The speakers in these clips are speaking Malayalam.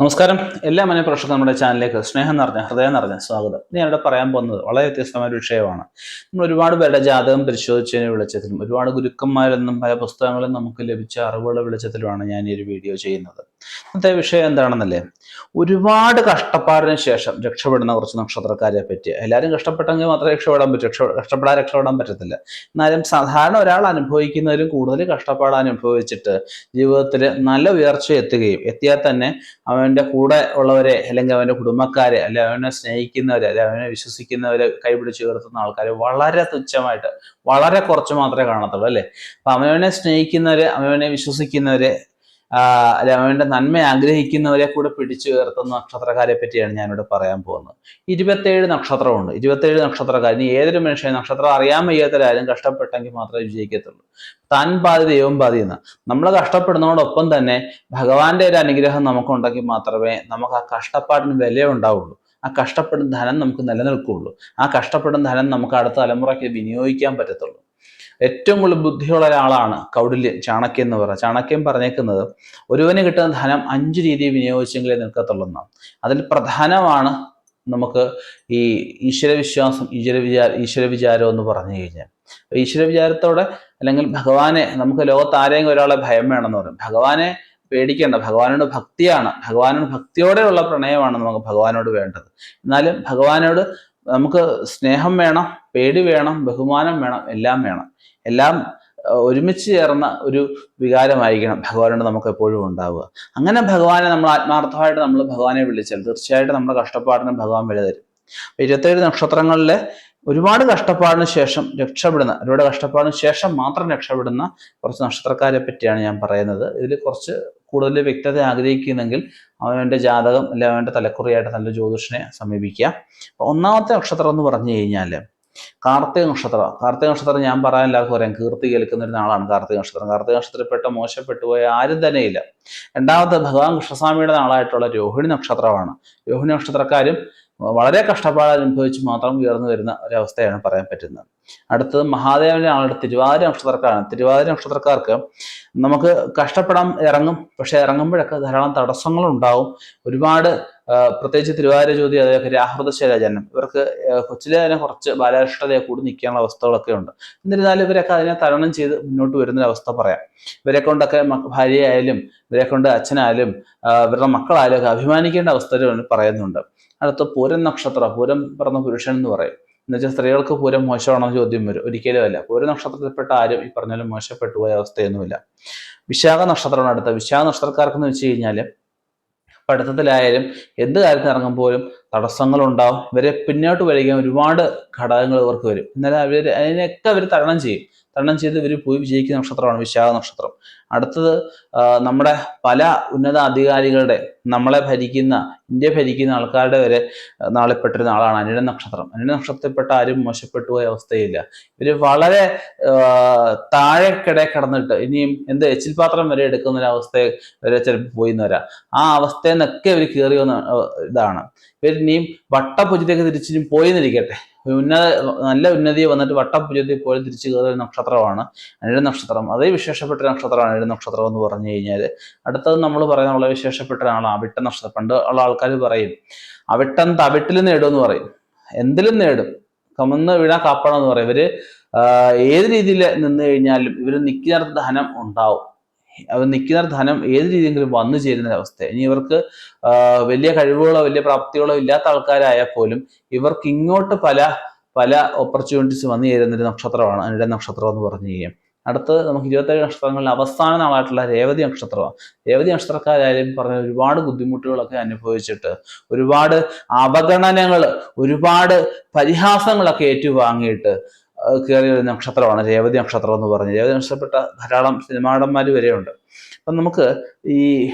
നമസ്കാരം. എല്ലാ മനഃപ്രേക്ഷകർക്കും നമ്മുടെ ചാനലിലേക്ക് സ്നേഹം നിറഞ്ഞ ഹൃദയം നിറഞ്ഞ സ്വാഗതം. ഇനി ഇവിടെ പറയാൻ പോകുന്നത് വളരെ വ്യത്യസ്തമായ ഒരു വിഷയമാണ്. നമ്മൾ ഒരുപാട് പേരുടെ ജാതകം പരിശോധിച്ചതിന് വെളിച്ചത്തിലും ഒരുപാട് ഗുരുക്കന്മാരെന്നും പല പുസ്തകങ്ങളും നമുക്ക് ലഭിച്ച അറിവുകളുടെ വെളിച്ചത്തിലുമാണ് ഞാൻ ഈ ഒരു വീഡിയോ ചെയ്യുന്നത്. ഇന്നത്തെ വിഷയം എന്താണെന്നല്ലേ? ഒരുപാട് കഷ്ടപ്പാടിന് ശേഷം രക്ഷപ്പെടുന്ന കുറച്ച് നക്ഷത്രക്കാരെ പറ്റി. എല്ലാവരും കഷ്ടപ്പെട്ടെങ്കിൽ മാത്രമേ രക്ഷപ്പെടാൻ പറ്റൂ. രക്ഷ കഷ്ടപ്പെടാൻ രക്ഷപ്പെടാൻ പറ്റത്തില്ല. എന്നാലും സാധാരണ ഒരാൾ അനുഭവിക്കുന്നതിലും കൂടുതൽ കഷ്ടപ്പാട് അനുഭവിച്ചിട്ട് ജീവിതത്തിൽ നല്ല ഉയർച്ച എത്തുകയും എത്തിയാൽ തന്നെ അവന്റെ കൂടെ ഉള്ളവരെ അല്ലെങ്കിൽ അവന്റെ കുടുംബക്കാരെ അല്ലെ അവനെ സ്നേഹിക്കുന്നവരെ അല്ലെ അവനെ വിശ്വസിക്കുന്നവരെ കൈപിടിച്ച് ഉയർത്തുന്ന ആൾക്കാരെ വളരെ തുച്ഛമായിട്ട് വളരെ കുറച്ച് മാത്രമേ കാണത്തുള്ളൂ അല്ലേ? അപ്പം അവനവനെ സ്നേഹിക്കുന്നവരെ അവനവനെ വിശ്വസിക്കുന്നവരെ അവന്റെ നന്മ ആഗ്രഹിക്കുന്നവരെ കൂടെ പിടിച്ചു ഉയർത്തുന്ന നക്ഷത്രക്കാരെ പറ്റിയാണ് ഞാനിവിടെ പറയാൻ പോകുന്നത്. ഇരുപത്തേഴ് നക്ഷത്രമുണ്ട്. ഇരുപത്തേഴ് ഇനി ഏതൊരു മനുഷ്യൻ നക്ഷത്രം അറിയാൻ വയ്യാത്തരാരും കഷ്ടപ്പെട്ടെങ്കിൽ മാത്രമേ വിജയിക്കത്തുള്ളൂ. താൻ ബാധി ദൈവം ബാധി എന്ന്. നമ്മൾ കഷ്ടപ്പെടുന്നതോടൊപ്പം തന്നെ ഭഗവാന്റെ ഒരു അനുഗ്രഹം നമുക്കുണ്ടെങ്കിൽ മാത്രമേ നമുക്ക് ആ കഷ്ടപ്പാടിന് വില ഉണ്ടാവുള്ളൂ. ആ കഷ്ടപ്പെടുന്ന ധനം നമുക്ക് നിലനിൽക്കുകയുള്ളൂ. ആ കഷ്ടപ്പെടുന്ന ധനം നമുക്ക് അടുത്ത തലമുറയ്ക്ക് വിനിയോഗിക്കാൻ പറ്റത്തുള്ളൂ. ഏറ്റവും കൂടുതൽ ബുദ്ധിയുള്ള ഒരാളാണ് കൗടില്യ ചാണക്യൻ എന്ന് പറയുന്നത് ചാണക്യൻ പറഞ്ഞേക്കുന്നത് ഒരുവന് കിട്ടുന്ന ധനം അഞ്ച് രീതിയിൽ വിനിയോഗിച്ചെങ്കിലേ നിൽക്കത്തുള്ളൂ അതിൽ പ്രധാനമാണ് നമുക്ക് ഈ ഈശ്വരവിശ്വാസം ഈശ്വര വിചാര ഈശ്വര വിചാരം എന്ന് പറഞ്ഞു കഴിഞ്ഞാൽ. ഈശ്വര വിചാരത്തോടെ അല്ലെങ്കിൽ ഭഗവാനെ നമുക്ക് ലോകത്ത് ആരെങ്കിലും ഒരാളെ ഭയം വേണമെന്ന് പറയും. ഭഗവാനെ പേടിക്കേണ്ട ഭഗവാനോട് ഭക്തിയാണ്. ഭഗവാനോട് ഭക്തിയോടെയുള്ള പ്രണയമാണ് നമുക്ക് ഭഗവാനോട് വേണ്ടത്. എന്നാലും ഭഗവാനോട് നമുക്ക് സ്നേഹം വേണം പേടി വേണം ബഹുമാനം വേണം എല്ലാം വേണം. എല്ലാം ഒരുമിച്ച് ചേർന്ന ഒരു വികാരമായിരിക്കണം ഭഗവാനോട് നമുക്ക് എപ്പോഴും ഉണ്ടാവുക. അങ്ങനെ ഭഗവാനെ നമ്മൾ ആത്മാർത്ഥമായിട്ട് നമ്മൾ ഭഗവാനെ വിളിച്ചാൽ തീർച്ചയായിട്ടും നമ്മുടെ കഷ്ടപ്പാടിന് ഭഗവാൻ വില തരും. ഇരുപത്തേഴ് നക്ഷത്രങ്ങളിലെ ഒരുപാട് കഷ്ടപ്പാടിന് ശേഷം രക്ഷപ്പെടുന്ന ഒരുപാട് കഷ്ടപ്പാടിന് ശേഷം മാത്രം രക്ഷപ്പെടുന്ന കുറച്ച് നക്ഷത്രക്കാരെ പറ്റിയാണ് ഞാൻ പറയുന്നത്. ഇതിൽ കുറച്ച് കൂടുതൽ വ്യക്തത ആഗ്രഹിക്കുന്നെങ്കിൽ അവന്റെ ജാതകം അല്ലെങ്കിൽ അവന്റെ തലക്കുറിയായിട്ട് നല്ല ജ്യോതിഷനെ സമീപിക്കുക. ഒന്നാമത്തെ നക്ഷത്രം എന്ന് പറഞ്ഞു കഴിഞ്ഞാൽ കാർത്തിക നക്ഷത്രം. കാർത്തിക നക്ഷത്രം ഞാൻ പറയാൻ എല്ലാവർക്കും പറയാം കീർത്തി കേൾക്കുന്ന ഒരു നാളാണ് കാർത്തിക നക്ഷത്രം. കാർത്തിക നക്ഷത്രപ്പെട്ട മോശപ്പെട്ടു പോയ ആരും തന്നെയില്ല രണ്ടാമത്തെ ഭഗവാൻ കൃഷ്ണസ്വാമിയുടെ നാളായിട്ടുള്ള രോഹിണി നക്ഷത്രമാണ്. രോഹിണി നക്ഷത്രക്കാരും വളരെ കഷ്ടപ്പാട് അനുഭവിച്ച് മാത്രം ഉയർന്നു വരുന്ന ഒരവസ്ഥയാണ് പറയാൻ പറ്റുന്നത്. അടുത്തത് മഹാദേവന്റെ ആളുടെ തിരുവാതിര നക്ഷത്രക്കാരാണ് തിരുവാതിര നക്ഷത്രക്കാർക്ക് നമുക്ക് കഷ്ടപ്പെടാൻ ഇറങ്ങും. പക്ഷെ ഇറങ്ങുമ്പോഴൊക്കെ ധാരാളം തടസ്സങ്ങൾ ഉണ്ടാവും ഒരുപാട് പ്രത്യേകിച്ച് തിരുവാതിര ജ്യോതി അതായത് രാഹൃദശ ജനം ഇവർക്ക് കൊച്ചിലെ തന്നെ കുറച്ച് ബാലാരിഷ്ടതയെ കൂടി നിൽക്കാനുള്ള അവസ്ഥകളൊക്കെ ഉണ്ട്. എന്നിരുന്നാലും ഇവരൊക്കെ അതിനെ തരണം ചെയ്ത് മുന്നോട്ട് വരുന്ന അവസ്ഥ പറയാം. ഇവരെ കൊണ്ടൊക്കെ ഭാര്യയായാലും ഇവരെ കൊണ്ട് അച്ഛനായാലും ഇവരുടെ മക്കളായാലും ഒക്കെ അഭിമാനിക്കേണ്ട അവസ്ഥ പറയുന്നുണ്ട്. അടുത്ത പൂരം നക്ഷത്രം പൂരം പറഞ്ഞ പുരുഷൻ എന്ന് പറയും. എന്നുവെച്ചാൽ സ്ത്രീകൾക്ക് പൂരം മോശമാണോ ചോദ്യം വരും. ഒരിക്കലും അല്ല. പൂര നക്ഷത്രത്തിൽപ്പെട്ട ആരും ഈ പറഞ്ഞാലും മോശപ്പെട്ടു പോയ അവസ്ഥയൊന്നുമില്ല. വിശാഖ നക്ഷത്രമാണ് അടുത്ത. വിശാഖ നക്ഷത്രക്കാർക്കെന്ന് വെച്ച് കഴിഞ്ഞാൽ പഠിത്തത്തിലായാലും എന്ത് കാര്യത്തിന് ഇറങ്ങുമ്പോഴും തടസ്സങ്ങളുണ്ടാവും. ഇവരെ പിന്നോട്ട് വലിക്കാൻ ഒരുപാട് ഘടകങ്ങൾ ഇവർക്ക് വരും. എന്നാലും അവർ അതിനൊക്കെ അവർ തരണം ചെയ്യും. തരണം ചെയ്ത് ഇവർ പോയി വിജയിക്കുന്ന നക്ഷത്രമാണ് വിശാഖ നക്ഷത്രം. അടുത്തത് നമ്മുടെ പല ഉന്നത അധികാരികളുടെ നമ്മളെ ഭരിക്കുന്ന ഇന്ത്യ ഭരിക്കുന്ന ആൾക്കാരുടെ വരെ നാളെപ്പെട്ടിരുന്ന ആളാണ് അനിഴ നക്ഷത്രം. അനിഴ നക്ഷത്രപ്പെട്ട ആരും മോശപ്പെട്ടു പോയ അവസ്ഥയില്ല. ഇവർ വളരെ താഴെക്കിടെ കടന്നിട്ട് ഇനിയും എന്ത് എച്ചിൽപാത്രം വരെ എടുക്കുന്ന ഒരു അവസ്ഥയെ വരെ ചിലപ്പോൾ പോയി വരാം. ആ അവസ്ഥയിൽ നിന്നൊക്കെ ഇവർ കയറി വന്ന ഇതാണ്. ഇവർ ഇനിയും വട്ടപുജിലേക്ക് തിരിച്ചിനും പോയി നിരിക്കട്ടെ ഉന്നത നല്ല ഉന്നതി വന്നിട്ട് വട്ടപുജത്തിൽ പോലെ തിരിച്ചു കയറിയ നക്ഷത്രമാണ് അനിഴ നക്ഷത്രം. അതേ വിശേഷപ്പെട്ട നക്ഷത്രമാണ് അനിഴ നക്ഷത്രം എന്ന് പറഞ്ഞു കഴിഞ്ഞാൽ. അടുത്തത് നമ്മൾ പറയുന്ന വളരെ വിശേഷപ്പെട്ട ഒരാളാണ് അവിട്ട നക്ഷത്രം. പണ്ട് ഉള്ള ആൾക്കാർ പറയും അവിട്ടം തവിട്ടിൽ നേടും എന്ന് പറയും. എന്തിലും നേടും. കമന്ന് വീണാ കാപ്പണം എന്ന് പറയും. ഇവർ ഏത് രീതിയിൽ നിന്ന് കഴിഞ്ഞാലും ഇവർ നിൽക്കുന്നിടത്ത് ധനം ഉണ്ടാവും. നിൽക്കുന്ന ധനം ഏത് രീതിയെങ്കിലും വന്നു ചേരുന്ന അവസ്ഥ ഇനി ഇവർക്ക് വലിയ കഴിവുകളോ വലിയ പ്രാപ്തികളോ ഇല്ലാത്ത ആൾക്കാരായാൽ പോലും ഇവർക്ക് ഇങ്ങോട്ട് പല പല ഓപ്പർച്യൂണിറ്റീസ് വന്നു ചേരുന്ന ഒരു നക്ഷത്രമാണ് അനിട നക്ഷത്രം എന്ന് പറഞ്ഞു കഴിഞ്ഞാൽ അടുത്ത് നമുക്ക് ഇരുപത്തേഴ് നക്ഷത്രങ്ങളിൽ അവസാന നാളായിട്ടുള്ള രേവതി നക്ഷത്രമാണ്. രേവതി നക്ഷത്രക്കാരായാലും പറഞ്ഞ ഒരുപാട് ബുദ്ധിമുട്ടുകളൊക്കെ അനുഭവിച്ചിട്ട് ഒരുപാട് അവഗണനകൾ ഒരുപാട് പരിഹാസങ്ങളൊക്കെ ഏറ്റുവാങ്ങിയിട്ട് കയറിയ ഒരു നക്ഷത്രമാണ്. രേവതി നക്ഷത്രം എന്ന് പറഞ്ഞ്. രേവതി നക്ഷത്രപ്പെട്ട ധാരാളം സിനിമാടന്മാർ വരെയുണ്ട്. അപ്പം നമുക്ക് ഈ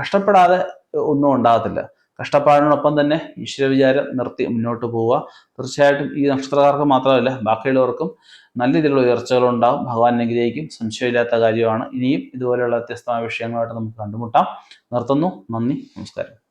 കഷ്ടപ്പെടാതെ ഒന്നും ഉണ്ടാകത്തില്ല. കഷ്ടപ്പാടിനോടൊപ്പം തന്നെ ഈശ്വര വിചാരം നിർത്തി മുന്നോട്ട് പോവുക. തീർച്ചയായിട്ടും ഈ നക്ഷത്രക്കാർക്ക് മാത്രമല്ല ബാക്കിയുള്ളവർക്കും നല്ല രീതിയിലുള്ള ഉയർച്ചകളുണ്ടാകും ഭഗവാൻ അനുഗ്രഹിക്കും. സംശയമില്ലാത്ത കാര്യമാണ്. ഇനിയും ഇതുപോലെയുള്ള വ്യത്യസ്തമായ വിഷയങ്ങളായിട്ട് നമുക്ക് കണ്ടുമുട്ടാം. നിർത്തുന്നു. നന്ദി. നമസ്കാരം.